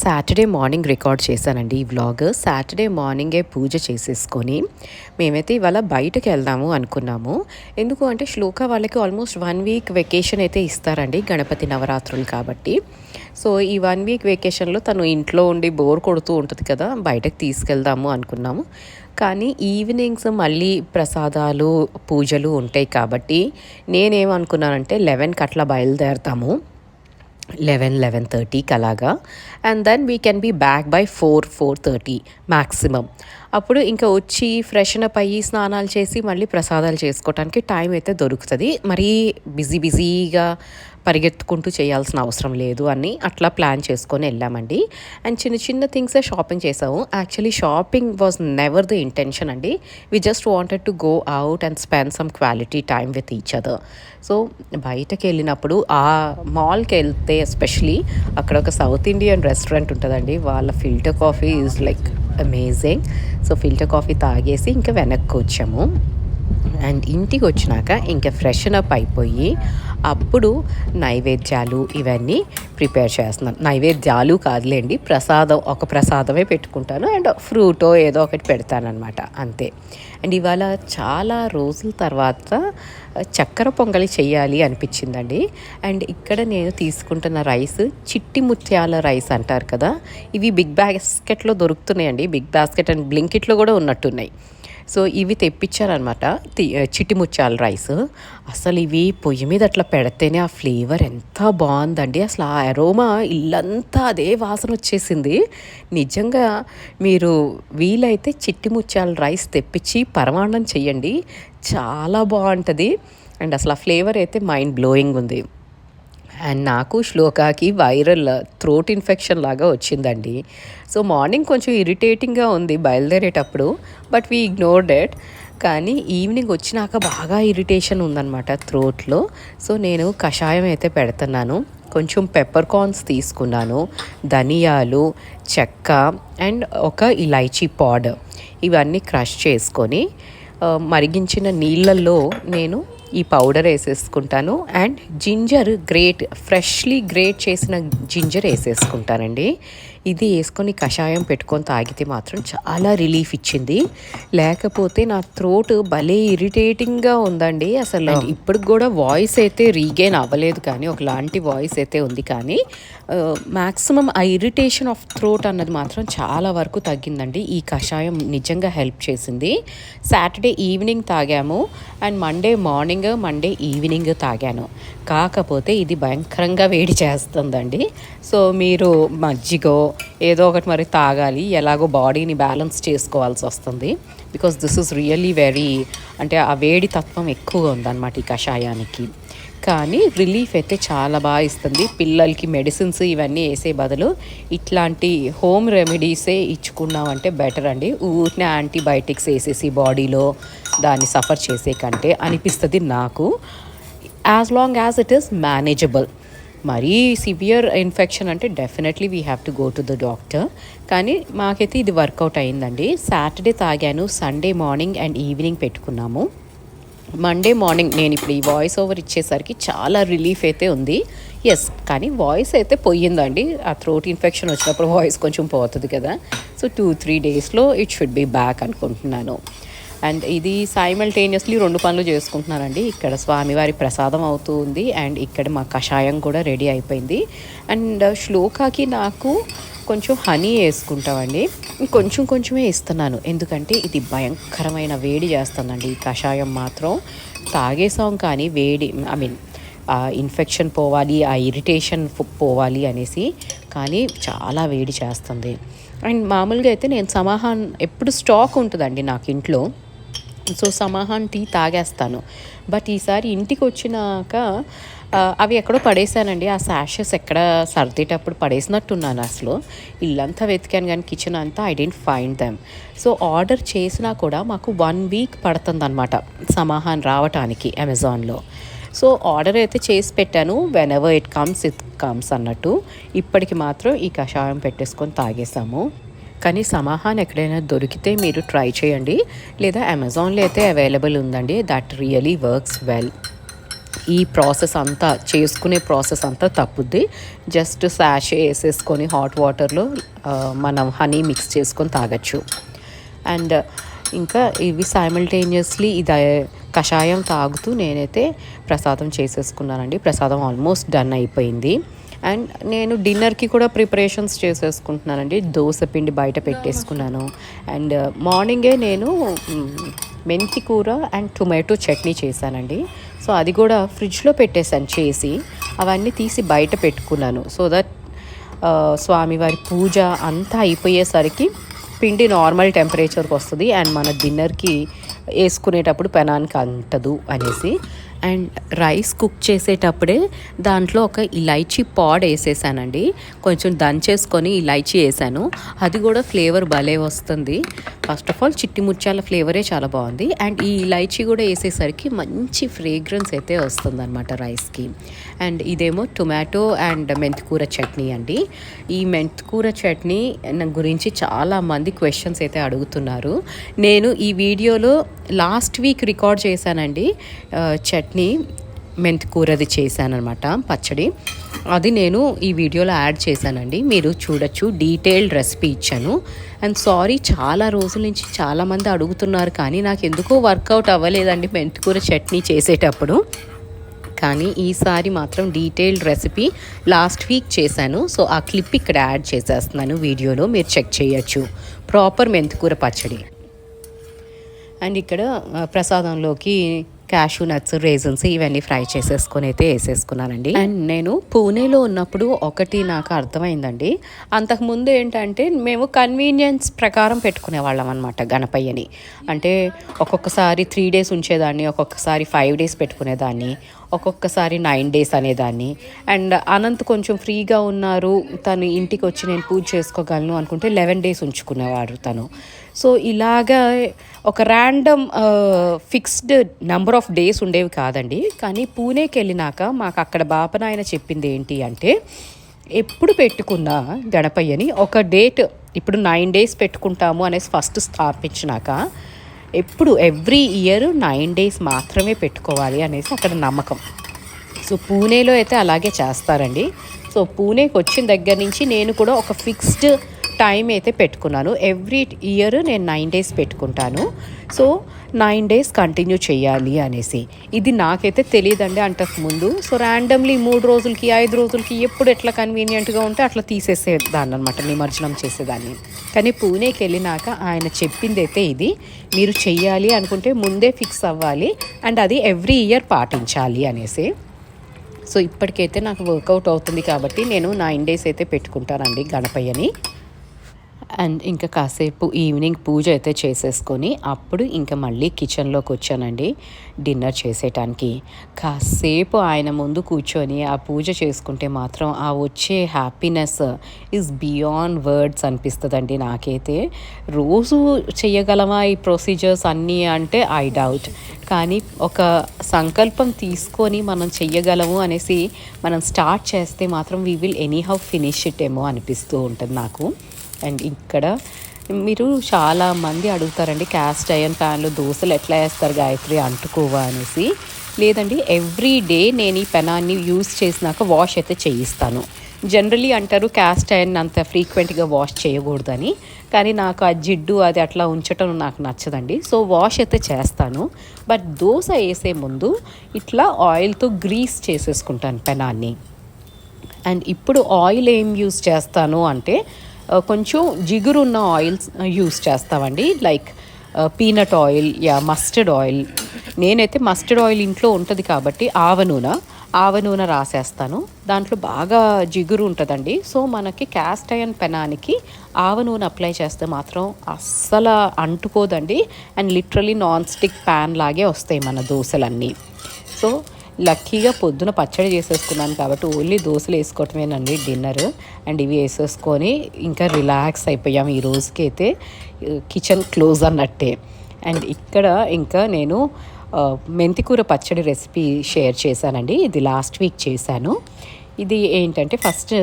Saturday morning record చేశానండి ఈ vlog Saturday మార్నింగే పూజ చేసేసుకొని మేమైతే ఇవాళ బయటకు వెళ్దాము అనుకున్నాము. ఎందుకు అంటే శ్లోక వాళ్ళకి ఆల్మోస్ట్ వన్ వీక్ వెకేషన్ అయితే ఇస్తారండి గణపతి నవరాత్రులు కాబట్టి. సో ఈ వన్ వీక్ వెకేషన్లో తను ఇంట్లో ఉండి బోర్ కొడుతూ ఉంటుంది కదా బయటకు తీసుకెళ్దాము అనుకున్నాము. కానీ ఈవినింగ్స్ మళ్ళీ ప్రసాదాలు పూజలు ఉంటాయి కాబట్టి నేనేమనుకున్నానంటే లెవెన్కి అట్లా బయలుదేరతాము. లెవెన్ లెవెన్ థర్టీకి అలాగా. And then we can be back by four four thirty maximum అప్పుడు ఇంకా వచ్చి ఫ్రెషన్ అప్ అయ్యి స్నానాలు చేసి మళ్ళీ ప్రసాదాలు చేసుకోవడానికి టైం అయితే దొరుకుతుంది. మరీ బిజీ బిజీగా పరిగెత్తుకుంటూ చేయాల్సిన అవసరం లేదు అని అట్లా ప్లాన్ చేసుకొని వెళ్ళామండి. అండ్ చిన్న చిన్న థింగ్సే షాపింగ్ చేసాము. Actually shopping was never the intention అండి. We just wanted to go out and spend some quality time with each other so బయటకు వెళ్ళినప్పుడు ఆ మాల్కి వెళ్తే ఎస్పెషలీ అక్కడ ఒక సౌత్ ఇండియన్ రెస్టారెంట్ ఉంటుందండి. వాళ్ళ filter coffee is like amazing so filter coffee తాగేసి ఇంకా వెనక్కి వచ్చాము. అండ్ ఇంటికి వచ్చినాక ఇంకా ఫ్రెష్ అప్ అయిపోయి అప్పుడు నైవేద్యాలు ఇవన్నీ ప్రిపేర్ చేస్తున్నాను. నైవేద్యాలు కాదులేండి ప్రసాదం ఒక ప్రసాదమే పెట్టుకుంటాను అండ్ ఫ్రూటో ఏదో ఒకటి పెడతానమాట అంతే. అండ్ ఇవాళ చాలా రోజుల తర్వాత చక్కెర పొంగలి చేయాలి అనిపించిందండి. అండ్ ఇక్కడ నేను తీసుకుంటున్న రైస్ చిట్టి ముత్యాల రైస్ అంటారు కదా ఇవి బిగ్ బాస్కెట్లో దొరుకుతున్నాయండి. బిగ్ బాస్కెట్ అండ్ బ్లింకిట్లో కూడా ఉన్నట్టున్నాయి. సో ఇవి తెప్పించారనమాట చిట్టి రైస్. అసలు ఇవి పొయ్యి మీద అట్లా పెడితేనే ఆ ఫ్లేవర్ ఎంత బాగుందండి. అసలు ఆ అరోమా ఇల్లంతా అదే వాసన వచ్చేసింది. నిజంగా మీరు వీలైతే చిట్టిముచ్చాల రైస్ తెప్పించి పరమాన్నం చెయ్యండి. చాలా బాగుంటుంది. అండ్ అసలు ఆ ఫ్లేవర్ అయితే మైండ్ బ్లోయింగ్ ఉంది. అండ్ నాకు శ్లోకాకి వైరల్ థ్రోట్ ఇన్ఫెక్షన్ లాగా వచ్చిందండి. సో మార్నింగ్ కొంచెం ఇరిటేటింగ్గా ఉంది బయలుదేరేటప్పుడు బట్ వీ ఇగ్నోర్డ్ డెట్ కానీ ఈవినింగ్ వచ్చినాక బాగా ఇరిటేషన్ ఉందన్నమాట థ్రోట్లో సో నేను కషాయం అయితే పెడుతున్నాను. కొంచెం పెప్పర్ కార్న్స్ తీసుకున్నాను ధనియాలు చెక్క అండ్ ఒక ఇలైచీ పౌడర్ ఇవన్నీ క్రష్ చేసుకొని మరిగించిన నీళ్ళల్లో నేను ఈ powder వేసేసుకుంటాను. And ginger grate freshly grate చేసిన జింజర్ వేసేసుకుంటానండి. ఇది వేసుకొని కషాయం పెట్టుకొని తాగితే మాత్రం చాలా రిలీఫ్ ఇచ్చింది. లేకపోతే నా థ్రోట్ భలే ఇరిటేటింగ్గా ఉందండి అసలు. ఇప్పుడు కూడా వాయిస్ అయితే రీగైన్ అవ్వలేదు కానీ ఒకలాంటి వాయిస్ అయితే ఉంది కానీ మ్యాక్సిమం ఆ ఇరిటేషన్ ఆఫ్ థ్రోట్ అన్నది మాత్రం చాలా వరకు తగ్గిందండి. ఈ కషాయం నిజంగా హెల్ప్ చేసింది. Saturday evening తాగాము. And Monday morning Monday evening తాగాను. కాకపోతే ఇది భయంకరంగా వేడి చేస్తుందండి. సో మీరు మజ్జిగో ఏదో ఒకటి మరి తాగాలి. ఎలాగో బాడీని బ్యాలెన్స్ చేసుకోవాల్సి వస్తుంది. Because this is really very అంటే ఆ వేడి తత్వం ఎక్కువగా ఉందన్నమాట ఈ కషాయానికి. కానీ రిలీఫ్ అయితే చాలా బాగా ఇస్తుంది. పిల్లలకి మెడిసిన్స్ ఇవన్నీ వేసే బదులు ఇట్లాంటి హోమ్ రెమెడీసే ఇచ్చుకున్నామంటే బెటర్ అండి. ఊరినే యాంటీబయాటిక్స్ వేసేసి బాడీలో దాన్ని సఫర్ చేసే కంటే అనిపిస్తుంది నాకు. As long as it is manageable మరీ సివియర్ ఇన్ఫెక్షన్ అంటే definitely we have to go to the doctor కానీ మాకైతే ఇది వర్కౌట్ అయిందండి. సాటర్డే తాగాను సండే మార్నింగ్ అండ్ ఈవినింగ్ పెట్టుకున్నాము. మండే మార్నింగ్ నేను ఇప్పుడు ఈ వాయిస్ ఓవర్ ఇచ్చేసరికి చాలా రిలీఫ్ అయితే ఉంది. ఎస్ కానీ వాయిస్ అయితే పోయిందండి. ఆ థ్రోట్ ఇన్ఫెక్షన్ వచ్చినప్పుడు వాయిస్ కొంచెం పోతుంది కదా. సో టూ త్రీ డేస్లో ఇట్ షుడ్ బి బ్యాక్ అనుకుంటున్నాను. అండ్ ఇది సైమల్టేనియస్లీ రెండు పనులు చేసుకుంటున్నానండి ఇక్కడ స్వామివారి ప్రసాదం అవుతూ ఉంది అండ్ ఇక్కడ మా కషాయం కూడా రెడీ అయిపోయింది. అండ్ శ్లోకాకి నాకు కొంచెం హనీ వేసుకుంటామండి. కొంచెం కొంచెమే ఇస్తున్నాను. ఎందుకంటే ఇది భయంకరమైన వేడి చేస్తుందండి. ఈ కషాయం మాత్రం తాగేసాం కానీ వేడి ఐ మీన్ ఇన్ఫెక్షన్ పోవాలి ఆ ఇరిటేషన్ పోవాలి అనేసి కానీ చాలా వేడి చేస్తుంది. అండ్ మామూలుగా అయితే నేను సమాహాన్ ఎప్పుడు స్టాక్ ఉంటుందండి నాకు ఇంట్లో. సో సమాహాన్ టీ తాగేస్తాను. బట్ ఈసారి ఇంటికి వచ్చినాక అవి ఎక్కడో పడేసానండి ఆ శాషెస్ ఎక్కడ సర్దేటప్పుడు పడేసినట్టున్నాను అసలు. ఇల్లంతా వెతికాను కానీ కిచెన్ అంతా I didn't find them so order చేసినా కూడా మాకు వన్ వీక్ పడుతుందన్నమాట సమాహాన్ రావటానికి అమెజాన్లో. సో ఆర్డర్ అయితే చేసి పెట్టాను. Whenever it comes it comes అన్నట్టు. ఇప్పటికి మాత్రం ఈ కషాయం పెట్టేసుకొని తాగేసాము. కానీ సమాహాన్ ఎక్కడైనా దొరికితే మీరు ట్రై చేయండి. లేదా అమెజాన్లో అయితే అవైలబుల్ ఉందండి. దట్ రియలీ వర్క్స్ వెల్ ఈ ప్రాసెస్ అంతా చేసుకునే ప్రాసెస్ అంతా తప్పుద్ది. జస్ట్ శాషే వేసేసుకొని హాట్ వాటర్లో మనం హనీ మిక్స్ చేసుకొని తాగొచ్చు. అండ్ ఇంకా ఇవి సైమల్టేనియస్లీ ఇది కషాయం తాగుతూ నేనైతే ప్రసాదం చేసేసుకున్నానండి. ప్రసాదం ఆల్మోస్ట్ డన్ అయిపోయింది. అండ్ నేను డిన్నర్కి కూడా ప్రిపరేషన్స్ చేసేసుకుంటున్నానండి. దోశ పిండి బయట పెట్టేసుకున్నాను. అండ్ మార్నింగే నేను మెంతి కూర అండ్ టొమాటో చట్నీ చేశానండి. సో అది కూడా ఫ్రిడ్జ్లో పెట్టేశాను చేసి అవన్నీ తీసి బయట పెట్టుకున్నాను. సో దట్ స్వామివారి పూజ అంతా అయిపోయేసరికి పిండి నార్మల్ టెంపరేచర్కి వస్తుంది. అండ్ మన డిన్నర్కి వేసుకునేటప్పుడు పెనానికి అంటదు అనేసి. అండ్ రైస్ కుక్ చేసేటప్పుడే దాంట్లో ఒక ఇలైచీ పాడ్ వేసేసానండి. కొంచెం దంచేసుకొని ఇలైచీ వేసాను. అది కూడా ఫ్లేవర్ భలే వస్తుంది. ఫస్ట్ ఆఫ్ ఆల్ చిట్టి ముత్యాల ఫ్లేవరే చాలా బాగుంది. అండ్ ఈ ఇలైచీ కూడా వేసేసరికి మంచి ఫ్రేగ్రెన్స్ అయితే వస్తుంది అనమాట రైస్కి. అండ్ ఇదేమో టొమాటో అండ్ మెంతికూర చట్నీ అండి. ఈ మెంతికూర చట్నీ నా గురించి చాలా మంది క్వశ్చన్స్ అయితే అడుగుతున్నారు. నేను ఈ వీడియోలో లాస్ట్ వీక్ రికార్డ్ చేశానండి. చట్నీ చట్నీ మెంతికూరది చేశానమాట పచ్చడి. అది నేను ఈ వీడియోలో యాడ్ చేశానండి. మీరు చూడొచ్చు డీటెయిల్డ్ రెసిపీ ఇచ్చాను. అండ్ సారీ చాలా రోజుల నుంచి చాలామంది అడుగుతున్నారు కానీ నాకు ఎందుకో వర్కౌట్ అవ్వలేదండి మెంతికూర చట్నీ చేసేటప్పుడు. కానీ ఈసారి మాత్రం డీటెయిల్డ్ రెసిపీ లాస్ట్ వీక్ చేశాను. సో ఆ క్లిప్ ఇక్కడ యాడ్ చేసేస్తున్నాను వీడియోలో మీరు చెక్ చేయొచ్చు. ప్రాపర్ మెంతికూర పచ్చడి. అండ్ ఇక్కడ ప్రసాదంలోకి క్యాషూ నట్స్ రేజన్స్ ఇవన్నీ ఫ్రై చేసేసుకొని అయితే వేసేసుకున్నానండి. అండ్ నేను పూణేలో ఉన్నప్పుడు ఒకటి నాకు అర్థమైందండి. అంతకుముందు ఏంటంటే మేము కన్వీనియన్స్ ప్రకారం పెట్టుకునే వాళ్ళం అనమాట గణపయ్యని. అంటే ఒక్కొక్కసారి త్రీ డేస్ ఉంచేదాన్ని ఒక్కొక్కసారి ఫైవ్ డేస్ పెట్టుకునేదాన్ని ఒక్కొక్కసారి నైన్ డేస్ అనేదాన్ని. అండ్ అనంత్ కొంచెం ఫ్రీగా ఉన్నారు. తను ఇంటికి వచ్చి నేను పూజ చేసుకోగలను అనుకుంటే లెవెన్ డేస్ ఉంచుకునేవాడు తను. సో ఇలాగా ఒక random fixed number of days ఉండేవి కాదండి. కానీ పూణేకి వెళ్ళినాక మాకు అక్కడ బాపనాయన చెప్పింది ఏంటి అంటే ఎప్పుడు పెట్టుకున్న గణపయ్యని ఒక డేట్ ఇప్పుడు నైన్ డేస్ పెట్టుకుంటాము అనేసి ఫస్ట్ స్థాపించినాక ఎప్పుడు ఎవ్రీ ఇయర్ నైన్ డేస్ మాత్రమే పెట్టుకోవాలి అనేసి అక్కడ నమ్మకం. సో పూణేలో అయితే అలాగే చేస్తారండి. సో పూణేకి వచ్చిన దగ్గర నుంచి నేను కూడా ఒక ఫిక్స్డ్ టైం అయితే పెట్టుకున్నాను. ఎవ్రీ ఇయర్ నేను నైన్ డేస్ పెట్టుకుంటాను. సో నైన్ డేస్ కంటిన్యూ చేయాలి అనేసి. ఇది నాకైతే తెలియదండి అంతకు ముందు. సో ర్యాండమ్లీ మూడు రోజులకి ఐదు రోజులకి ఎప్పుడు ఎట్లా కన్వీనియంట్గా ఉంటే అట్లా తీసేసేదాన్ని అనమాట నిమజ్జనం చేసేదాన్ని. కానీ పూణేకి వెళ్ళినాక ఆయన చెప్పింది అయితే ఇది. మీరు చెయ్యాలి అనుకుంటే ముందే ఫిక్స్ అవ్వాలి అండ్ అది ఎవ్రీ ఇయర్ పాటించాలి అనేసి. సో ఇప్పటికైతే నాకు వర్కౌట్ అవుతుంది కాబట్టి నేను నైన్ డేస్ అయితే పెట్టుకుంటానండి గణపయ్యని. అండ్ ఇంకా కాసేపు ఈవినింగ్ పూజ అయితే చేసేసుకొని అప్పుడు ఇంకా మళ్ళీ కిచెన్లోకి వచ్చానండి డిన్నర్ చేసేటానికి కాసేపు ఆయన ముందు కూర్చొని ఆ పూజ చేసుకుంటే మాత్రం ఆ వచ్చే హ్యాపీనెస్ ఈజ్ బియాండ్ వర్డ్స్ అనిపిస్తుందండి నాకైతే. రోజు చేయగలమా ఈ ప్రొసీజర్స్ అన్నీ అంటే ఐ డౌట్ కానీ ఒక సంకల్పం తీసుకొని మనం చెయ్యగలము అనేసి మనం స్టార్ట్ చేస్తే మాత్రం we will anyhow finish it ఏమో అనిపిస్తూ ఉంటుంది నాకు. అండ్ ఇక్కడ మీరు చాలా మంది అడుగుతారండి క్యాస్ట్ ఐరన్ ప్యాన్లో దోశలు ఎట్లా వేస్తారు గాయత్రి? అంటుకోవా అనేసి. లేదండి ఎవ్రీ డే నేను ఈ పెనాన్ని యూస్ చేసినాక వాష్ అయితే చేయిస్తాను. జనరలీ అంటారు క్యాస్ట్ ఐరన్ అంత ఫ్రీక్వెంట్గా వాష్ చేయకూడదని. కానీ నాకు ఆ జిడ్డు అది అట్లా ఉంచటం నాకు నచ్చదండి. సో వాష్ అయితే చేస్తాను. బట్ దోశ వేసే ముందు ఇట్లా ఆయిల్తో గ్రీస్ చేసేసుకుంటాను పెనాన్ని. అండ్ ఇప్పుడు ఆయిల్ ఏం యూస్ చేస్తాను అంటే Uh, కొంచెం జిగురున్న ఆయిల్స్ uh, యూస్ చేస్తామండి. లైక్ పీనట్ ఆయిల్ యా మస్టర్డ్ ఆయిల్ నేనైతే మస్టర్డ్ ఆయిల్ ఇంట్లో ఉంటుంది కాబట్టి ఆవ నూనె ఆవ నూనె రాసేస్తాను. దాంట్లో బాగా జిగురు ఉంటుందండి. సో మనకి క్యాస్ట్ అయన్ పెనానికి ఆవ నూనె అప్లై చేస్తే మాత్రం అస్సలు అంటుకోదండి. And literally non stick pan లాగే వస్తాయి మన దోశలన్నీ. సో లక్కీగా పొద్దున పచ్చడి చేసేసుకున్నాను కాబట్టి ఓన్లీ దోశలు వేసుకోవటమేనండి డిన్నర్. అండ్ ఇవి వేసేసుకొని ఇంకా రిలాక్స్ అయిపోయాం ఈ రోజుకి అయితే కిచెన్ క్లోజ్ అన్నట్టే. అండ్ ఇక్కడ ఇంకా నేను మెంతికూర పచ్చడి రెసిపీ షేర్ చేశానండి. ఇది లాస్ట్ వీక్ చేశాను. ఇది ఏంటంటే ఫస్ట్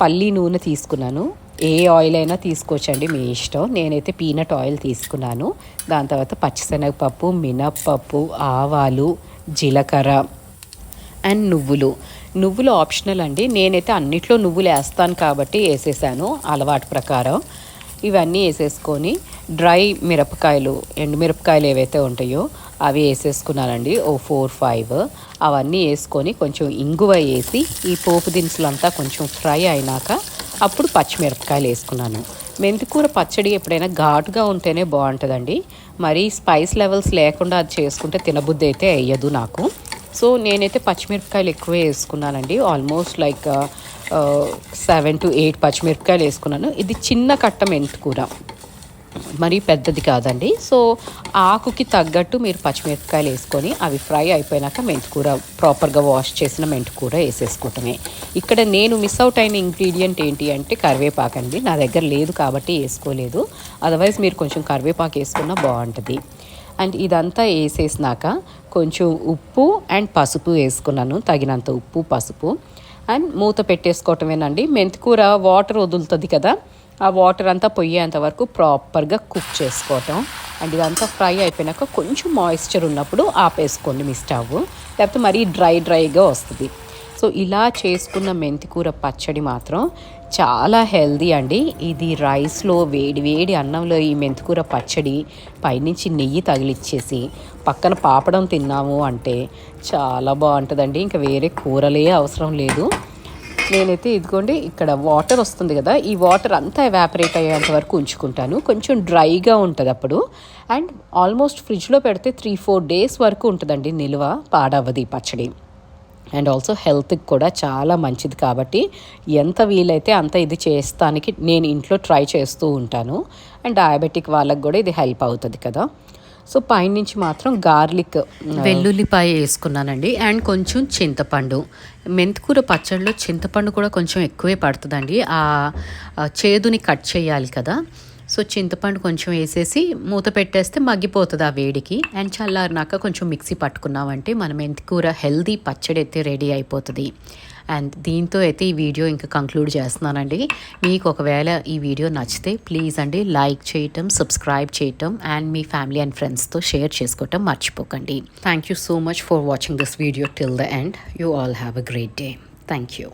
పల్లి నూనె తీసుకున్నాను. ఏ ఆయిల్ అయినా తీసుకోవచ్చండి మీ ఇష్టం. నేనైతే పీనట్ ఆయిల్ తీసుకున్నాను. దాని తర్వాత పచ్చిశనగపప్పు మినప్పప్పు ఆవాలు జీలకర్ర అండ్ నువ్వులు. నువ్వులు ఆప్షనల్ అండి. నేనైతే అన్నిట్లో నువ్వులు వేస్తాను కాబట్టి వేసేసాను అలవాటు ప్రకారం. ఇవన్నీ వేసేసుకొని డ్రై మిరపకాయలు ఎండు మిరపకాయలు ఏవైతే ఉంటాయో అవి వేసేసుకున్నానండి. ఓ ఫోర్ ఫైవ్ అవన్నీ వేసుకొని కొంచెం ఇంగువ వేసి ఈ పోపు దినుసులంతా కొంచెం ఫ్రై అయినాక అప్పుడు పచ్చిమిరపకాయలు వేసుకున్నాను. మెంతికూర పచ్చడి ఎప్పుడైనా ఘాటుగా ఉంటేనే బాగుంటుందండి. మరి స్పైస్ లెవెల్స్ లేకుండా అది చేసుకుంటే తినబుద్ధి అయితే వేయదు నాకు. సో నేనైతే పచ్చిమిరపకాయలు ఎక్కువ వేసుకున్నానండి. Almost like seven to eight పచ్చిమిరపకాయలు వేసుకున్నాను. ఇది చిన్న కట్ట మెంతికూర మరి పెద్దది కాదండి. సో ఆకుకి తగ్గట్టు మీరు పచ్చిమిరపకాయలు వేసుకొని అవి ఫ్రై అయిపోయినాక మెంతికూర ప్రాపర్గా వాష్ చేసిన మెంతికూర వేసేసుకోవటమే. ఇక్కడ నేను మిస్ అవుట్ అయిన ఇంగ్రీడియంట్ ఏంటి అంటే కరివేపాకు అండి నా దగ్గర లేదు కాబట్టి వేసుకోలేదు. అదర్వైజ్ మీరు కొంచెం కరివేపాకు వేసుకున్నా బాగుంటుంది. అండ్ ఇదంతా వేసేసినాక కొంచెం ఉప్పు అండ్ పసుపు వేసుకున్నాను తగినంత ఉప్పు పసుపు. అండ్ మూత పెట్టేసుకోవటమేనండి. మెంతికూర వాటర్ వదులుతుంది కదా ఆ వాటర్ అంతా పొయ్యేంత వరకు ప్రాపర్గా కుక్ చేసుకోవటం. అండ్ ఇదంతా ఫ్రై అయిపోయినాక కొంచెం మాయిశ్చర్ ఉన్నప్పుడు ఆపేసుకోండి మీ స్టవ్. లేకపోతే మరీ డ్రై డ్రైగా వస్తుంది. సో ఇలా చేసుకున్న మెంతికూర పచ్చడి మాత్రం చాలా హెల్దీ అండి. ఇది రైస్లో వేడి వేడి అన్నంలో ఈ మెంతికూర పచ్చడి పైనుంచి నెయ్యి తగిలిచ్చేసి పక్కన పాపడం తిన్నాము అంటే చాలా బాగుంటుందండి. ఇంకా వేరే కూరలే అవసరం లేదు. నేనైతే ఇదిగోండి ఇక్కడ వాటర్ వస్తుంది కదా ఈ వాటర్ అంతా ఎవాపరేట్ అయ్యేంత వరకు ఉంచుకుంటాను. కొంచెం డ్రైగా ఉంటుంది అప్పుడు. అండ్ ఆల్మోస్ట్ ఫ్రిడ్జ్లో పెడితే త్రీ ఫోర్ డేస్ వరకు ఉంటుందండి నిల్వ పాడవది పచ్చడి. అండ్ ఆల్సో హెల్త్కి కూడా చాలా మంచిది కాబట్టి ఎంత వీలైతే అంత ఇది చేస్తానికి నేను ఇంట్లో ట్రై చేస్తూ ఉంటాను. అండ్ డయాబెటిక్ వాళ్ళకి కూడా ఇది హెల్ప్ అవుతుంది కదా. సో పైనుంచి మాత్రం గార్లిక్ వెల్లుల్లిపాయ వేసుకున్నానండి. అండ్ కొంచెం చింతపండు. మెంతికూర పచ్చడిలో చింతపండు కూడా కొంచెం ఎక్కువే పడుతుందండి. ఆ చేదుని కట్ చేయాలి కదా. సో చింతపండు కొంచెం వేసేసి మూత పెట్టేస్తే మగ్గిపోతుంది ఆ వేడికి. అండ్ చల్లారినాక కొంచెం మిక్సీ పట్టుకున్నామంటే మనం మెంతికూర హెల్దీ పచ్చడి అయితే రెడీ అయిపోతుంది. అండ్ దీంతో అయితే ఈ వీడియో ఇంకా కంక్లూడ్ చేస్తున్నానండి. మీకు ఒకవేళ ఈ వీడియో నచ్చితే ప్లీజ్ అండి లైక్ చేయటం సబ్స్క్రైబ్ చేయటం అండ్ మీ ఫ్యామిలీ అండ్ ఫ్రెండ్స్తో షేర్ చేసుకోవటం మర్చిపోకండి. Thank you so much for watching this video till the end you all have a great day thank you